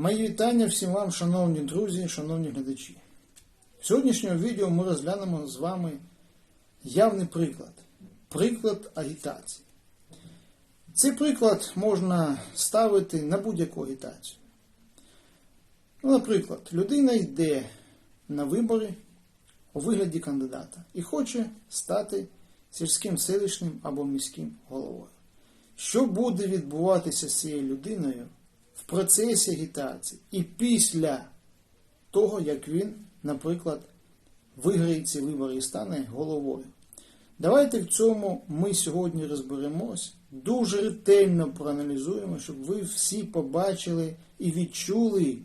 Мої вітання всім вам, шановні друзі, шановні глядачі. В сьогоднішньому відео ми розглянемо з вами явний приклад. Приклад агітації. Цей приклад можна ставити на будь-яку агітацію. Ну, наприклад, людина йде на вибори у вигляді кандидата і хоче стати сільським селищним або міським головою. Що буде відбуватися з цією людиною в процесі агітації і після того, як він, наприклад, виграє ці вибори і стане головою? Давайте в цьому ми сьогодні розберемось, дуже ретельно проаналізуємо, щоб ви всі побачили і відчули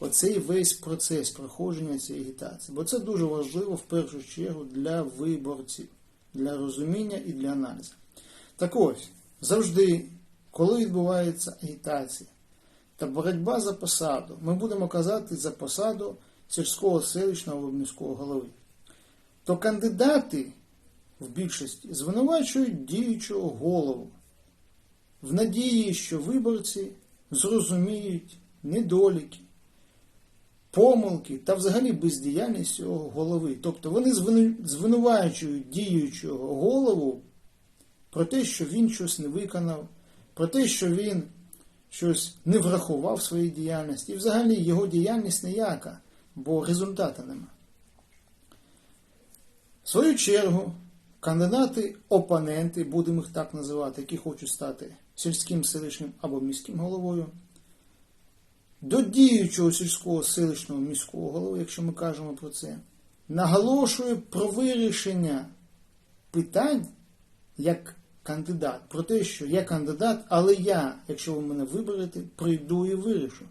оцей весь процес проходження цієї агітації. Бо це дуже важливо в першу чергу для виборців, для розуміння і для аналізу. Так ось, завжди, коли відбувається агітація та боротьба за посаду, ми будемо казати за посаду сільського селищного міського голови, то кандидати в більшості звинувачують діючого голову в надії, що виборці зрозуміють недоліки, помилки та взагалі бездіяльність цього голови. Тобто вони звинувачують діючого голову про те, що він щось не виконав, про те, що він щось не врахував в своїй діяльності. І взагалі його діяльність ніяка, бо результату нема. В свою чергу, кандидати-опоненти, будемо їх так називати, які хочуть стати сільським селищним або міським головою, до діючого сільського селищного міського голови, якщо ми кажемо про це, наголошує про вирішення питань як кандидат, про те, що я кандидат, але я, якщо ви мене виберете, прийду і вирішу.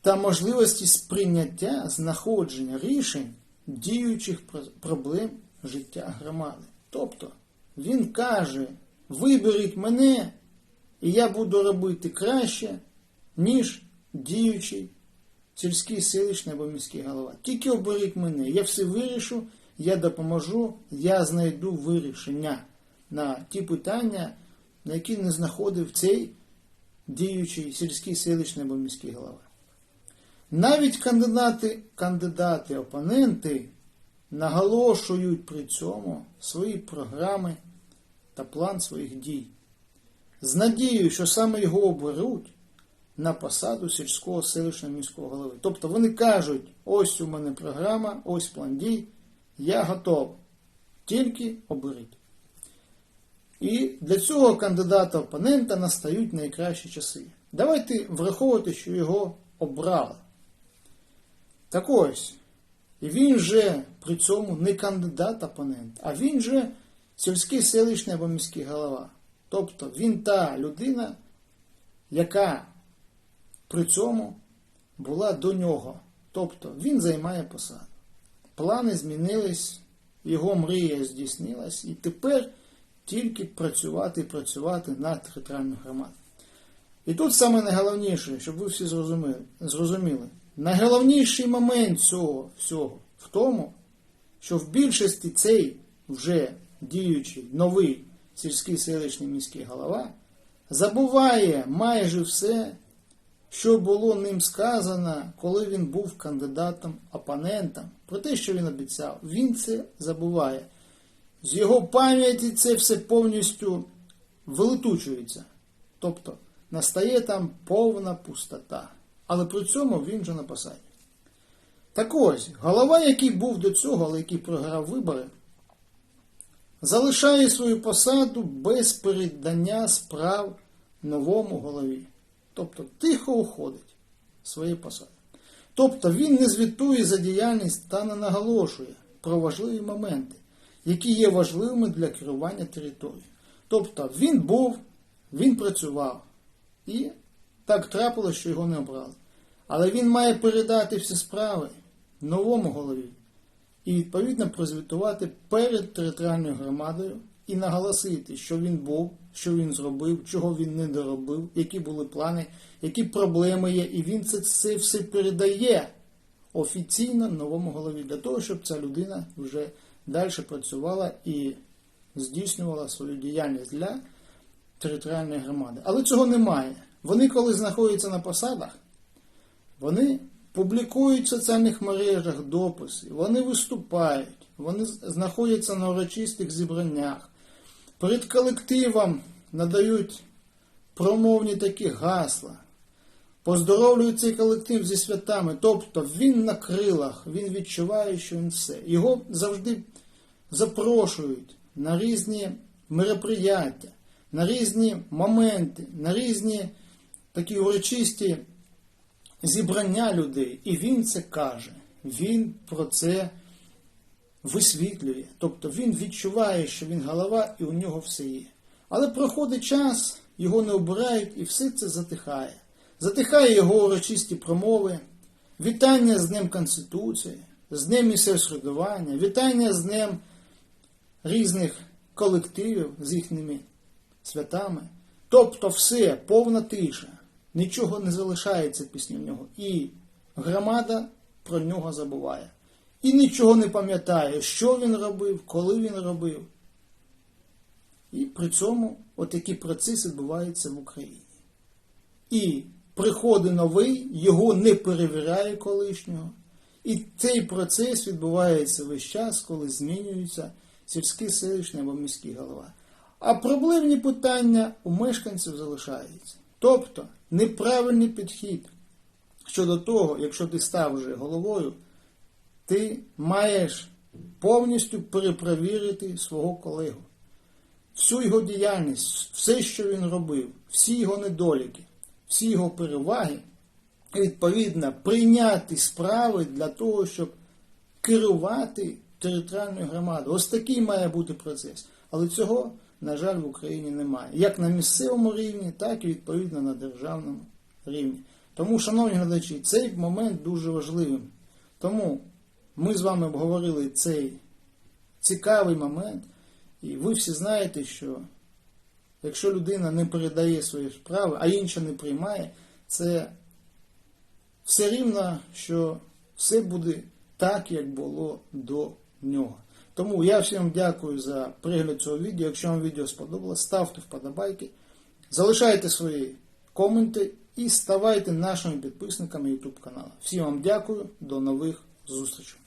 Та можливості сприйняття, знаходження рішень діючих проблем життя громади. Тобто він каже: виберіть мене, і я буду робити краще, ніж діючий сільський селищний або міський голова. Тільки оберіть мене, я все вирішу, я допоможу, я знайду вирішення на ті питання, на які не знаходив цей діючий сільський селищний або міський голова. Навіть кандидати, кандидати, опоненти наголошують при цьому свої програми та план своїх дій. З надією, що саме його оберуть на посаду сільського селищного міського голови. Тобто вони кажуть, ось у мене програма, ось план дій, я готов. Тільки оберіть. І для цього кандидата-опонента настають найкращі часи. Давайте враховувати, що його обрали. Так ось, він же при цьому не кандидат-опонент, а він же сільський селищний або міський голова. Тобто він та людина, яка при цьому була до нього. Тобто він займає посаду. Плани змінились, його мрія здійснилась, і тепер тільки працювати і працювати на територіальну громаду. І тут саме найголовніше, щоб ви всі зрозуміли, зрозуміли, найголовніший момент цього всього в тому, що в більшості цей вже діючий новий сільський селищний міський голова забуває майже все, що було ним сказано, коли він був кандидатом опонентом, про те, що він обіцяв. Він це забуває. З його пам'яті це все повністю вилетучується. Тобто настає там повна пустота. Але при цьому він вже на посаді. Так ось, голова, який був до цього, але який програв вибори, залишає свою посаду без передання справ новому голові. Тобто тихо уходить з своєї посади. Тобто він не звітує за діяльність та не наголошує про важливі моменти, які є важливими для керування територією. Тобто він був, він працював і так трапилося, що його не обрали. Але він має передати всі справи новому голові і відповідно прозвітувати перед територіальною громадою і наголосити, що він був, що він зробив, чого він не доробив, які були плани, які проблеми є, і він це, це все передає офіційно новому голові для того, щоб ця людина вже далі працювала і здійснювала свою діяльність для територіальної громади. Але цього немає. Вони, коли знаходяться на посадах, вони публікують в соціальних мережах дописи, вони виступають, вони знаходяться на урочистих зібраннях, перед колективом надають промовні такі гасла, поздоровлюють цей колектив зі святами. Тобто він на крилах, він відчуває, що він все. Його завжди запрошують на різні мероприяття, на різні моменти, на різні такі урочисті зібрання людей. І він це каже. Він про це висвітлює. Тобто він відчуває, що він голова і у нього все є. Але проходить час, його не обирають і все це затихає. Затихає його урочисті промови, вітання з Днем Конституції, з Днем місцевого вітання з Днем різних колективів з їхніми святами. Тобто все, повна тиша, нічого не залишається після нього. І громада про нього забуває. І нічого не пам'ятає, що він робив, коли він робив. І при цьому отакий процес відбувається в Україні. І приходить новий, його не перевіряє колишнього. І цей процес відбувається весь час, коли змінюється сільський селищний або міський голова. А проблемні питання у мешканців залишаються. Тобто неправильний підхід щодо того, якщо ти став вже головою, ти маєш повністю перепровірити свого колегу. Всю його діяльність, все, що він робив, всі його недоліки, всі його переваги, відповідно, прийняти справи для того, щоб керувати територіальною громадою. Ось такий має бути процес. Але цього, на жаль, в Україні немає. Як на місцевому рівні, так і відповідно на державному рівні. Тому, шановні глядачі, цей момент дуже важливим. Тому ми з вами обговорили цей цікавий момент, і ви всі знаєте, що якщо людина не передає свої справи, а інша не приймає, це все рівно, що все буде так, як було до нього. Тому я всім дякую за перегляд цього відео. Якщо вам відео сподобалось, ставте вподобайки, залишайте свої коменти і ставайте нашими підписниками YouTube каналу. Всім вам дякую, до нових зустрічей.